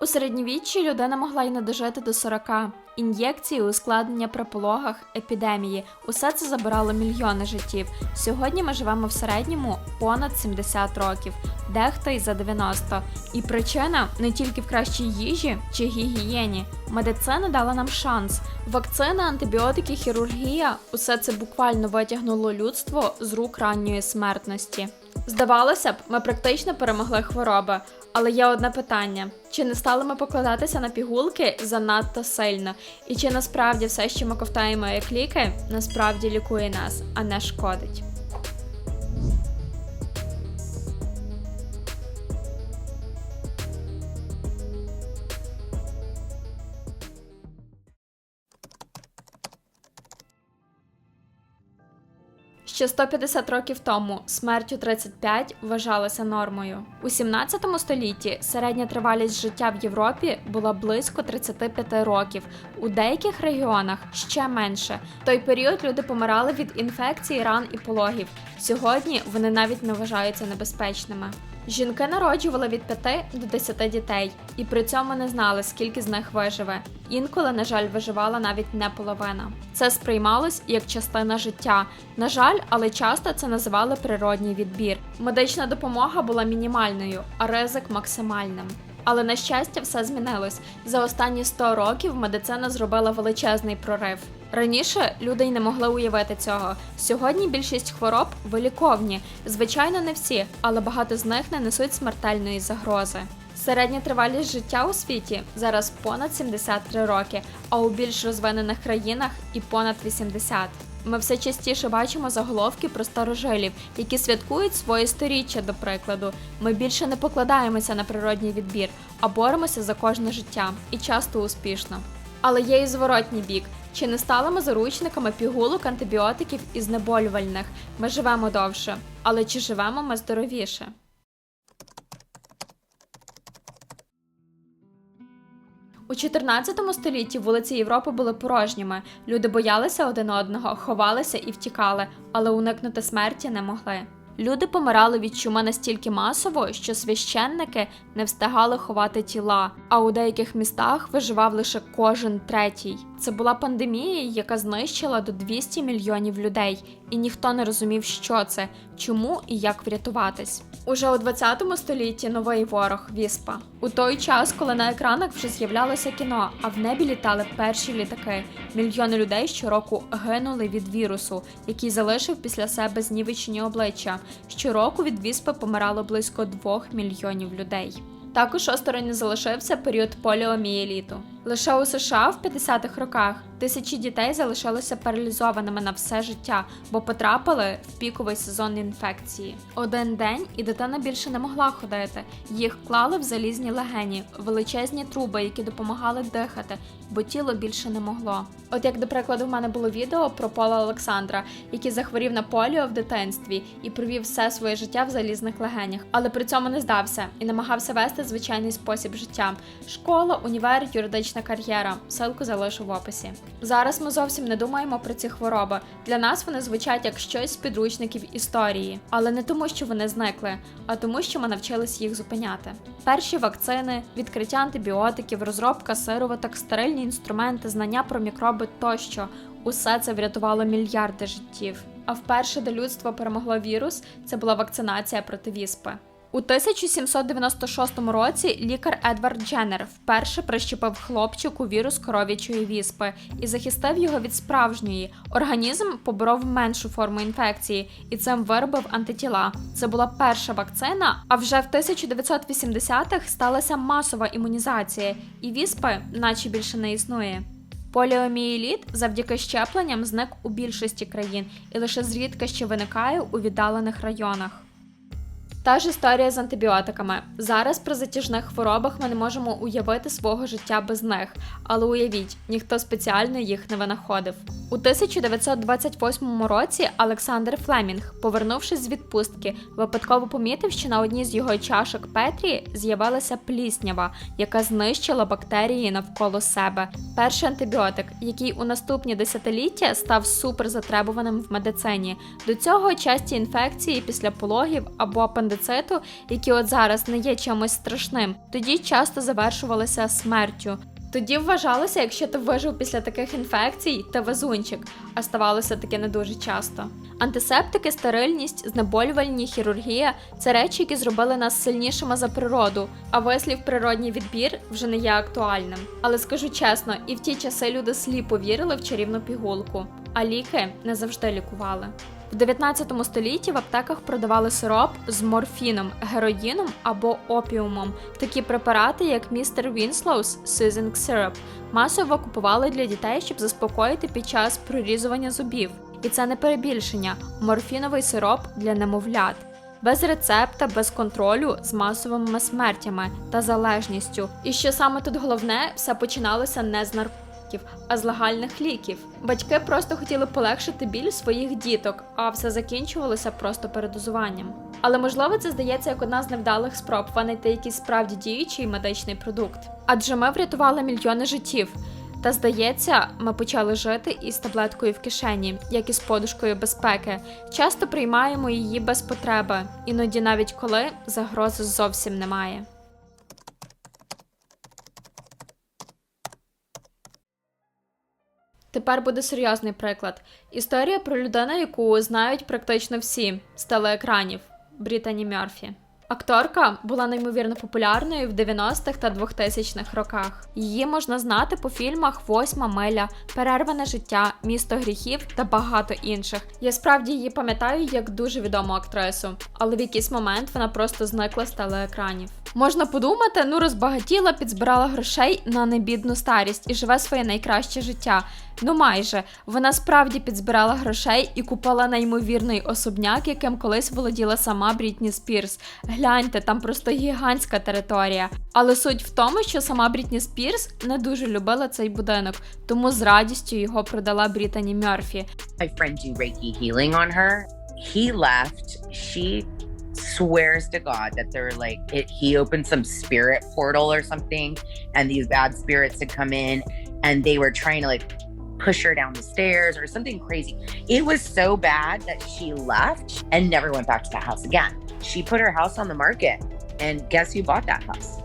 У середньовіччі людина могла й не дожити до 40. Ін'єкції, ускладнення при пологах, епідемії усе це забирало мільйони життів. Сьогодні ми живемо в середньому понад 70 років, дехто й за 90. І причина не тільки в кращій їжі чи гігієні. Медицина дала нам шанс. Вакцина, антибіотики, хірургія усе це буквально витягнуло людство з рук ранньої смертності. Здавалося б, ми практично перемогли хвороби, але є одне питання: чи не стали ми покладатися на пігулки занадто сильно? І чи насправді все, що ми ковтаємо як ліки, насправді лікує нас, а не шкодить? Ще 150 років тому смерть у 35 вважалася нормою. У 17 столітті середня тривалість життя в Європі була близько 35 років, у деяких регіонах ще менше. В той період люди помирали від інфекцій, ран і пологів. Сьогодні вони навіть не вважаються небезпечними. Жінки народжували від 5 до 10 дітей, і при цьому не знали, скільки з них виживе. Інколи, на жаль, виживала навіть не половина. Це сприймалось як частина життя. На жаль, але часто це називали природній відбір. Медична допомога була мінімальною, а ризик максимальним. Але на щастя, все змінилось. За останні 100 років медицина зробила величезний прорив. Раніше люди й не могли уявити цього. Сьогодні більшість хвороб виліковні. Звичайно, не всі, але багато з них не несуть смертельної загрози. Середня тривалість життя у світі зараз понад 73 роки, а у більш розвинених країнах і понад 80. Ми все частіше бачимо заголовки про старожилів, які святкують своє сторіччя, до прикладу. Ми більше не покладаємося на природній відбір, а боремося за кожне життя і часто успішно. Але є і зворотній бік. Чи не стали ми заручниками пігулок, антибіотиків і знеболювальних? Ми живемо довше, але чи живемо ми здоровіше? У 14 столітті вулиці Європи були порожніми. Люди боялися один одного, ховалися і втікали, але уникнути смерті не могли. Люди помирали від чуми настільки масово, що священники не встигали ховати тіла, а у деяких містах виживав лише кожен третій. Це була пандемія, яка знищила до 200 мільйонів людей, і ніхто не розумів, що це, чому і як врятуватись. Уже у 20 столітті новий ворог віспа. У той час, коли на екранах вже з'являлося кіно, а в небі літали перші літаки. Мільйони людей щороку гинули від вірусу, який залишив після себе знівечені обличчя. Щороку від віспи помирало близько 2 мільйонів людей. Також осторонь залишився період поліомієліту. Лише у США в 50-х роках тисячі дітей залишилися паралізованими на все життя, бо потрапили в піковий сезон інфекції. Один день і дитина більше не могла ходити. Їх клали в залізні легені, величезні труби, які допомагали дихати, бо тіло більше не могло. От як до прикладу, в мене було відео про Пола Олександра, який захворів на поліо в дитинстві і провів все своє життя в залізних легенях, але при цьому не здався і намагався вести звичайний спосіб життя: школа, універ, юридична кар'єра. Ссылку залишу в описі. Зараз ми зовсім не думаємо про ці хвороби. Для нас вони звучать як щось з підручників історії, але не тому, що вони зникли, а тому, що ми навчились їх зупиняти. Перші вакцини, відкриття антибіотиків, розробка сироваток, стерильні інструменти, знання про мікроби тощо усе це врятувало мільярди життів. А вперше, де людство перемогло вірус, це була вакцинація проти віспи. У 1796 році лікар Едвард Дженнер вперше прищепив хлопчику вірус коров'ячої віспи і захистив його від справжньої. Організм поборов меншу форму інфекції і цим виробив антитіла. Це була перша вакцина. А вже в 1980-х сталася масова імунізація, і віспи, наче більше не існує. Поліомієліт завдяки щепленням зник у більшості країн і лише зрідка ще виникає у віддалених районах. Та ж історія з антибіотиками. Зараз при затяжних хворобах ми не можемо уявити свого життя без них, але уявіть, ніхто спеціально їх не винаходив. У 1928 році Олександр Флемінг, повернувшись з відпустки, випадково помітив, що на одній з його чашок Петрі з'явилася пліснява, яка знищила бактерії навколо себе. Перший антибіотик, який у наступні десятиліття став суперзатребуваним в медицині. До цього часті інфекції після пологів або апендициту апендициту, які от зараз не є чимось страшним, тоді часто завершувалися смертю. Тоді вважалося, якщо ти вижив після таких інфекцій, ти везунчик, а ставалося таке не дуже часто. Антисептики, стерильність, знеболювальні, хірургія це речі, які зробили нас сильнішими за природу, а вислів природній відбір вже не є актуальним. Але скажу чесно, і в ті часи люди сліпо вірили в чарівну пігулку, а ліки не завжди лікували. В 19 столітті в аптеках продавали сироп з морфіном, героїном або опіумом. Такі препарати, як містер Вінслоус Soothing Syrup, масово купували для дітей, щоб заспокоїти під час прорізування зубів. І це не перебільшення морфіновий сироп для немовлят. Без рецепта, без контролю, з масовими смертями та залежністю. І що саме тут головне, все починалося не з наркотиків, а з легальних ліків. Батьки просто хотіли полегшити біль своїх діток, а все закінчувалося просто передозуванням. Але можливо це здається як одна з невдалих спроб винайти якийсь справді діючий медичний продукт. Адже ми врятували мільйони життів. Та здається, ми почали жити із таблеткою в кишені, як і з подушкою безпеки. Часто приймаємо її без потреби, іноді навіть коли загрози зовсім немає. Тепер буде серйозний приклад. Історія про людину, яку знають практично всі з телеекранів Брітані Мерфі. Акторка була неймовірно популярною в 90-х та 2000-х роках. Її можна знати по фільмах Восьма миля, Перерване життя, Місто гріхів та багато інших. Я справді її пам'ятаю як дуже відому актрису, але в якийсь момент вона просто зникла з телеекранів. Можна подумати, ну розбагатіла, підзбирала грошей на небідну старість і живе своє найкраще життя. Ну майже вона справді підзбирала грошей і купила неймовірний особняк, яким колись володіла сама Брітні Спірс. Гляньте, там просто гігантська територія. Але суть в тому, що сама Брітні Спірс не дуже любила цей будинок, тому з радістю його продала Брітані Мерфі. my friend do Reiki healing on her. He left. She swears to God that they're like it, he opened some spirit portal or something, and these bad spirits had come in and they were trying to like push her down the stairs or something crazy. It was so bad that she left and never went back to that house again. She put her house on the market, and guess who bought that house?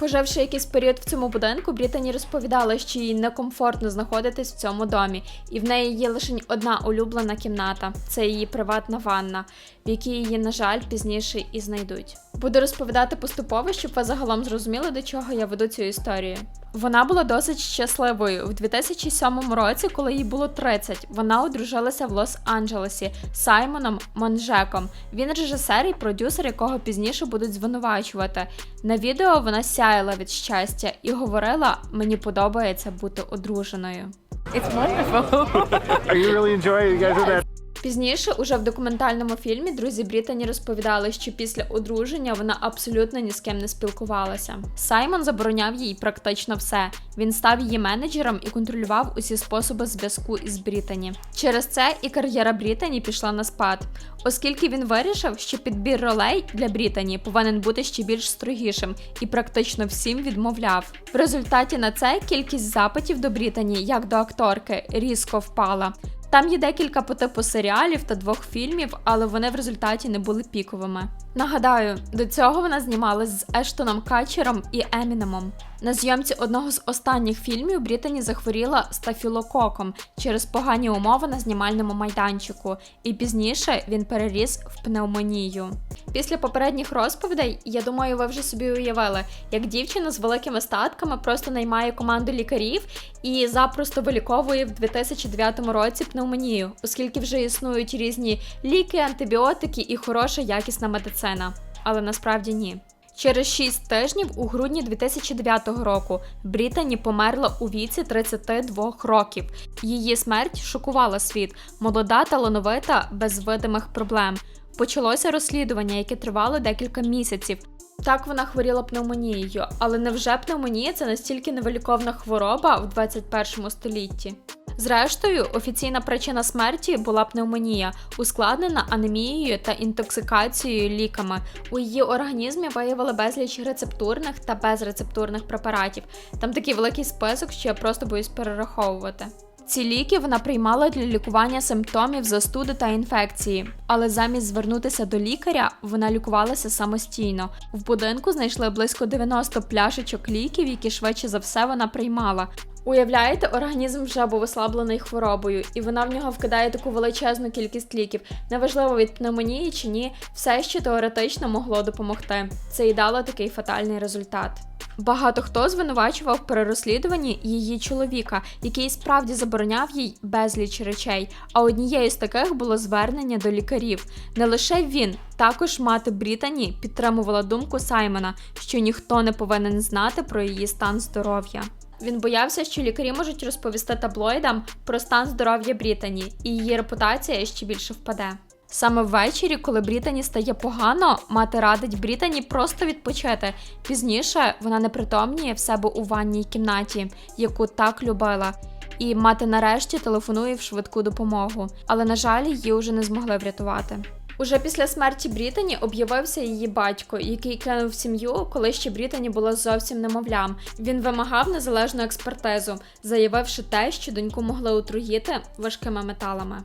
Поживши якийсь період в цьому будинку, Брітані розповідала, що їй некомфортно знаходитись в цьому домі, і в неї є лише одна улюблена кімната це її приватна ванна, в якій її, на жаль, пізніше і знайдуть. Буду розповідати поступово, щоб ви загалом зрозуміли, до чого я веду цю історію. Вона була досить щасливою. В 2007 році, коли їй було 30, вона одружилася в Лос-Анджелесі з Саймоном Монжеком. Він режисер і продюсер, якого пізніше будуть звинувачувати. На відео вона сяяла від щастя і говорила: мені подобається бути одруженою. It's wonderful. Are you really enjoying you guys are that? Пізніше, уже в документальному фільмі, друзі Брітані розповідали, що після одруження вона абсолютно ні з ким не спілкувалася. Саймон забороняв їй практично все. Він став її менеджером і контролював усі способи зв'язку із Брітані. Через це і кар'єра Брітані пішла на спад, оскільки він вирішив, що підбір ролей для Брітані повинен бути ще більш строгішим і практично всім відмовляв. В результаті на це кількість запитів до Брітані, як до акторки, різко впала. Там є декілька по типу серіалів та двох фільмів, але вони в результаті не були піковими. Нагадаю, до цього вона знімалась з Ештоном Качером і Емінемом. На зйомці одного з останніх фільмів Брітані захворіла стафілококом через погані умови на знімальному майданчику, і пізніше він переріс в пневмонію. Після попередніх розповідей, я думаю, ви вже собі уявили, як дівчина з великими статками просто наймає команду лікарів і запросто виліковує в 2009 році пневмонію, оскільки вже існують різні ліки, антибіотики і хороша якісна медицина. Але насправді ні. Через 6 тижнів у грудні 2009 року Брітані померла у віці 32 років. Її смерть шокувала світ, молода, талановита, без видимих проблем. Почалося розслідування, яке тривало декілька місяців. Так вона хворіла пневмонією, але невже пневмонія це настільки невиліковна хвороба в 21 столітті? Зрештою, офіційна причина смерті була пневмонія, ускладнена анемією та інтоксикацією ліками. У її організмі виявили безліч рецептурних та безрецептурних препаратів. Там такий великий список, що я просто боюсь перераховувати. Ці ліки вона приймала для лікування симптомів застуди та інфекції, але замість звернутися до лікаря, вона лікувалася самостійно. В будинку знайшли близько 90 пляшечок ліків, які швидше за все вона приймала. Уявляєте, організм вже був ослаблений хворобою, і вона в нього вкидає таку величезну кількість ліків. Неважливо від пневмонії чи ні, все ще теоретично могло допомогти. Це і дало такий фатальний результат. Багато хто звинувачував при розслідуванні її чоловіка, який справді забороняв їй безліч речей. А однією з таких було звернення до лікарів. Не лише він, також мати Брітані підтримувала думку Саймона, що ніхто не повинен знати про її стан здоров'я. Він боявся, що лікарі можуть розповісти таблоїдам про стан здоров'я Брітані, і її репутація ще більше впаде. Саме ввечері, коли Брітані стає погано, мати радить Брітані просто відпочити. Пізніше вона непритомніє в себе у ванній кімнаті, яку так любила. І мати нарешті телефонує в швидку допомогу, але на жаль, її вже не змогли врятувати. Уже після смерті Брітані об'явився її батько, який кинув сім'ю, коли ще Брітані була зовсім немовлям. Він вимагав незалежну експертизу, заявивши те, що доньку могли отруїти важкими металами.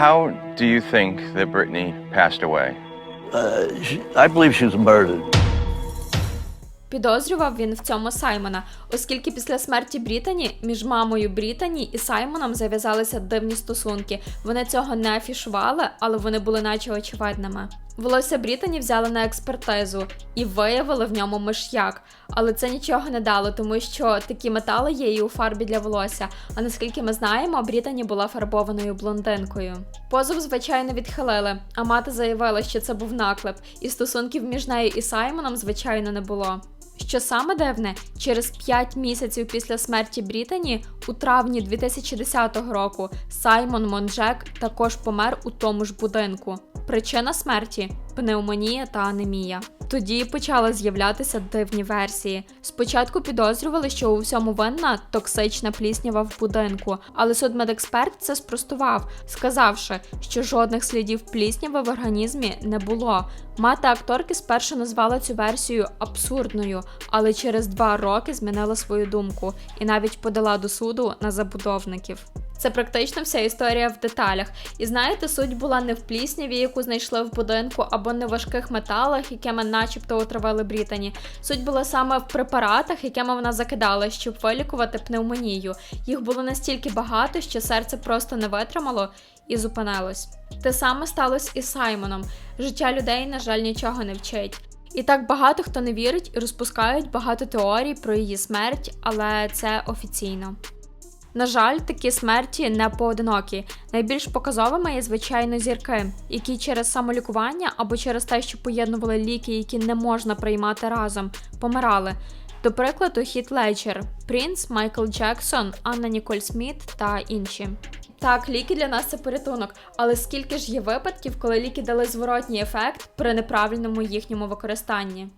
How do you think that Brittany passed away? Uh, she, I believe she was murdered. Підозрював він в цьому Саймона, оскільки після смерті Брітані між мамою Брітані і Саймоном зав'язалися дивні стосунки. Вони цього не афішували, але вони були наче очевидними. Волосся Брітані взяли на експертизу і виявили в ньому миш'як, але це нічого не дало, тому що такі метали є і у фарбі для волосся. А наскільки ми знаємо, Брітані була фарбованою блондинкою. Позов, звичайно, відхилили, а мати заявила, що це був наклеп, і стосунків між нею і Саймоном, звичайно, не було. Що саме дивне, через 5 місяців після смерті Брітані, у травні 2010 року, Саймон Монжек також помер у тому ж будинку. Причина смерті пневмонія та анемія. Тоді почали з'являтися дивні версії. Спочатку підозрювали, що у всьому винна токсична пліснява в будинку, але судмедексперт це спростував, сказавши, що жодних слідів плісняви в організмі не було. Мати акторки спершу назвала цю версію абсурдною, але через два роки змінила свою думку і навіть подала до суду на забудовників. Це практично вся історія в деталях. І знаєте, суть була не в плісняві, яку знайшли в будинку, або не в важких металах, якими начебто отравили Брітані. Суть була саме в препаратах, якими вона закидала, щоб вилікувати пневмонію. Їх було настільки багато, що серце просто не витримало і зупинилось. Те саме сталося і з Саймоном. Життя людей, на жаль, нічого не вчить. І так багато хто не вірить і розпускають багато теорій про її смерть, але це офіційно. На жаль, такі смерті не поодинокі. Найбільш показовими є звичайно зірки, які через самолікування або через те, що поєднували ліки, які не можна приймати разом, помирали. До прикладу, Хіт Леджер, Принц, Майкл Джексон, Анна Ніколь Сміт та інші. Так, ліки для нас це порятунок, але скільки ж є випадків, коли ліки дали зворотній ефект при неправильному їхньому використанні?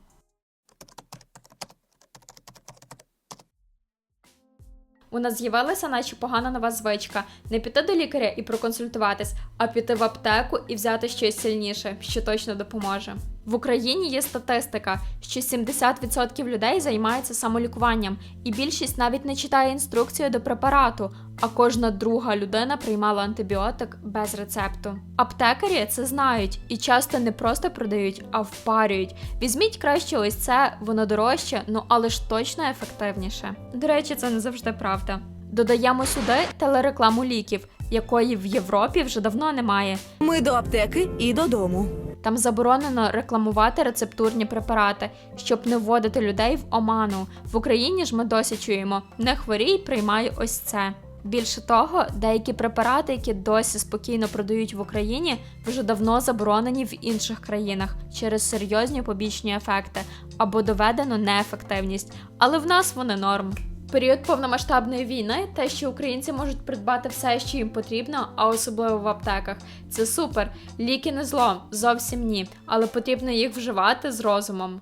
У нас з'явилася наче погана нова звичка не піти до лікаря і проконсультуватись, а піти в аптеку і взяти щось сильніше, що точно допоможе. В Україні є статистика, що 70% людей займаються самолікуванням, і більшість навіть не читає інструкцію до препарату, а кожна друга людина приймала антибіотик без рецепту. Аптекарі це знають і часто не просто продають, а впарюють. Візьміть краще ось це, воно дорожче, ну але ж точно ефективніше. До речі, це не завжди правда. Додаємо сюди телерекламу ліків, якої в Європі вже давно немає. Ми до аптеки і додому. Там заборонено рекламувати рецептурні препарати, щоб не вводити людей в оману. В Україні ж ми досі чуємо: не хворій, приймай ось це. Більше того, деякі препарати, які досі спокійно продають в Україні, вже давно заборонені в інших країнах через серйозні побічні ефекти або доведену неефективність, але в нас вони норм. Період повномасштабної війни те, що українці можуть придбати все, що їм потрібно, а особливо в аптеках, це супер. Ліки не зло, зовсім ні, але потрібно їх вживати з розумом.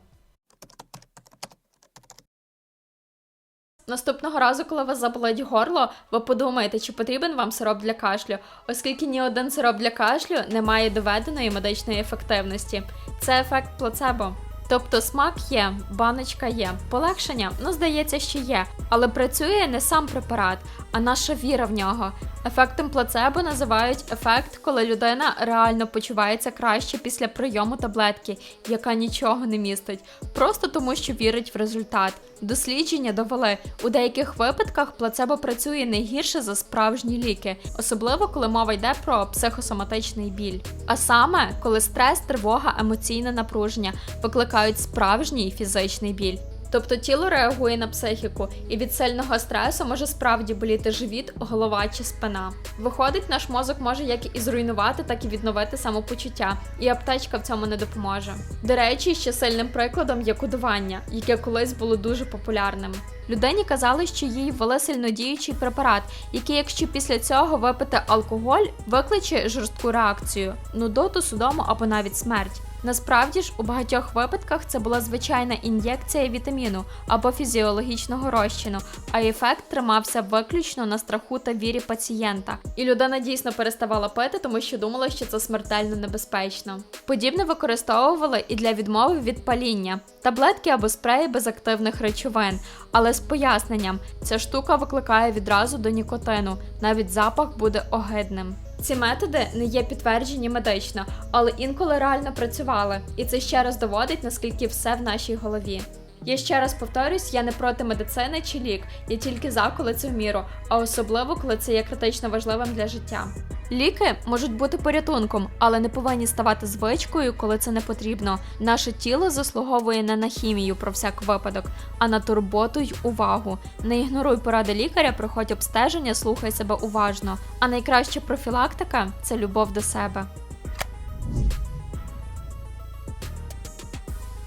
Наступного разу, коли вас заболить горло, ви подумаєте, чи потрібен вам сироп для кашлю, оскільки ні один сироп для кашлю не має доведеної медичної ефективності. Це ефект плацебо. Тобто смак є, баночка є, полегшення, ну здається, що є, але працює не сам препарат, а наша віра в нього. Ефектом плацебо називають ефект, коли людина реально почувається краще після прийому таблетки, яка нічого не містить, просто тому, що вірить в результат. Дослідження довели, у деяких випадках плацебо працює не гірше за справжні ліки, особливо коли мова йде про психосоматичний біль. А саме, коли стрес, тривога, емоційне напруження викликають справжній фізичний біль. Тобто тіло реагує на психіку, і від сильного стресу може справді боліти живіт, голова чи спина. Виходить, наш мозок може як і зруйнувати, так і відновити самопочуття, і аптечка в цьому не допоможе. До речі, ще сильним прикладом є кодування, яке колись було дуже популярним. Людині казали, що їй ввели сильнодіючий препарат, який, якщо після цього випити алкоголь, викличе жорстку реакцію, нудоту, судому або навіть смерть. Насправді ж у багатьох випадках це була звичайна ін'єкція вітаміну або фізіологічного розчину, а ефект тримався виключно на страху та вірі пацієнта. І людина дійсно переставала пити, тому що думала, що це смертельно небезпечно. Подібне використовували і для відмови від паління, таблетки або спреї без активних речовин, але з поясненням, ця штука викликає відразу до нікотину, навіть запах буде огидним. Ці методи не є підтверджені медично, але інколи реально працювали, і це ще раз доводить, наскільки все в нашій голові. Я ще раз повторюсь, я не проти медицини чи лік, я тільки за, коли це в міру, а особливо коли це є критично важливим для життя. Ліки можуть бути порятунком, але не повинні ставати звичкою, коли це не потрібно. Наше тіло заслуговує не на хімію про всяк випадок, а на турботу й увагу. Не ігноруй поради лікаря, проходь обстеження, слухай себе уважно. А найкраща профілактика це любов до себе.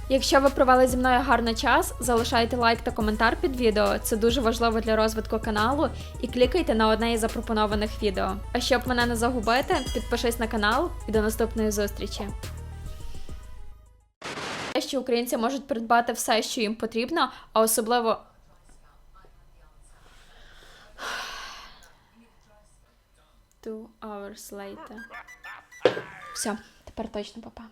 Якщо ви провели зі мною гарний час, залишайте лайк та коментар під відео. Це дуже важливо для розвитку каналу. І клікайте на одне із запропонованих відео. А щоб мене не загубити, підпишись на канал і до наступної зустрічі. Що українці можуть придбати все, що їм потрібно, а особливо. Two hours later. Все, тепер точно папа.